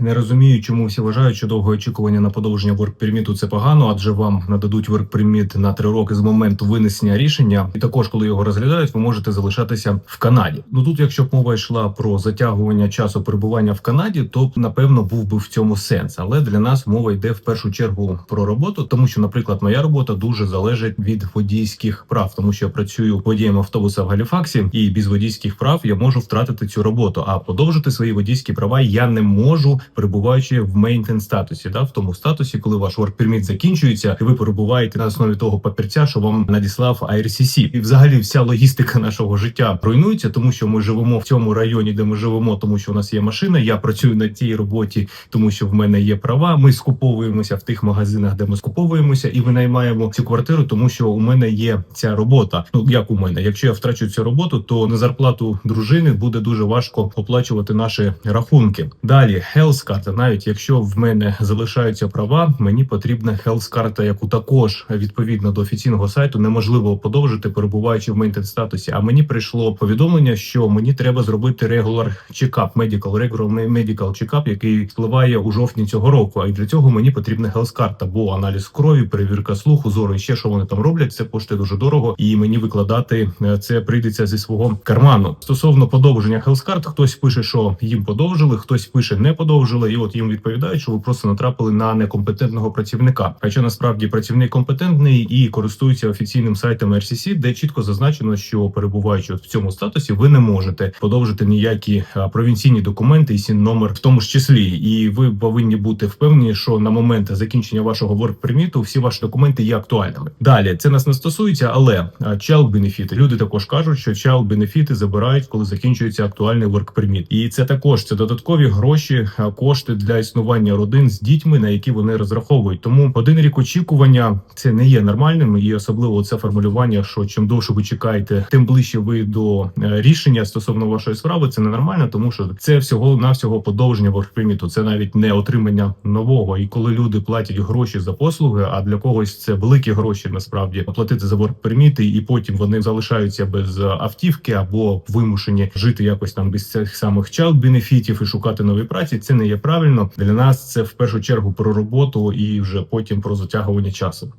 Не розумію, чому всі вважають, що довге очікування на подовження воркперміту це погано, адже вам нададуть воркперміт на три роки з моменту винесення рішення. І також, коли його розглядають, ви можете залишатися в Канаді. Ну тут, якщо б мова йшла про затягування часу перебування в Канаді, то напевно був би в цьому сенс. Але для нас мова йде в першу чергу про роботу, тому що, наприклад, моя робота дуже залежить від водійських прав, тому що я працюю водієм автобуса в Галіфаксі, і без водійських прав я можу втратити цю роботу. А подовжити свої водійські права я не можу, перебуваючи в мейнтен статусі, да в тому статусі, коли ваш work закінчується, і ви перебуваєте на основі того папірця, що вам надіслав IRCC. І взагалі вся логістика нашого життя руйнується, тому що ми живемо в цьому районі, де ми живемо, тому що у нас є машина. Я працюю на тій роботі, тому що в мене є права. Ми скуповуємося в тих магазинах, де ми скуповуємося, і винаймаємо цю квартиру, тому що у мене є ця робота. Ну як у мене, якщо я втрачу цю роботу, то на зарплату дружини буде дуже важко оплачувати наші рахунки. Далі health карта. Навіть якщо в мене залишаються права, мені потрібна health карта, яку також відповідно до офіційного сайту неможливо подовжити, перебуваючи в мейнтен статусі. А мені прийшло повідомлення, що мені треба зробити check-up, medical regular medical check-up, який впливає у жовтні цього року. А й для цього мені потрібна health карта, бо аналіз крові, перевірка слуху, зору і ще що вони там роблять. Це коштує дуже дорого, і мені викладати е, це прийдеться зі свого карману. Стосовно подовження health карт, хтось пише, що їм подовжили, хтось пише не подовжили, і от їм відповідають, що ви просто натрапили на некомпетентного працівника. Хоча насправді працівник компетентний і користується офіційним сайтом RCC, де чітко зазначено, що перебуваючи от в цьому статусі, ви не можете подовжити ніякі провінційні документи і сін номер в тому ж числі. І ви повинні бути впевнені, що на момент закінчення вашого permit всі ваші документи є актуальними. Далі це нас не стосується, але child benefit. Люди також кажуть, що child benefit забирають, коли закінчується актуальний permit. І це також це додаткові гроші, кошти для існування родин з дітьми, на які вони розраховують. Тому один рік очікування це не є нормальним, і особливо це формулювання, що чим довше ви чекаєте, тим ближче ви до е, рішення стосовно вашої справи. Це ненормально, тому що це всього навсього подовження work Це навіть не отримання нового. І коли люди платять гроші за послуги, а для когось це великі гроші насправді оплатити за work і потім вони залишаються без автівки або вимушені жити якось там без цих самих child бенефітів і шукати нові праці. Це не є правильно для нас. Це в першу чергу про роботу і вже потім про затягування часу.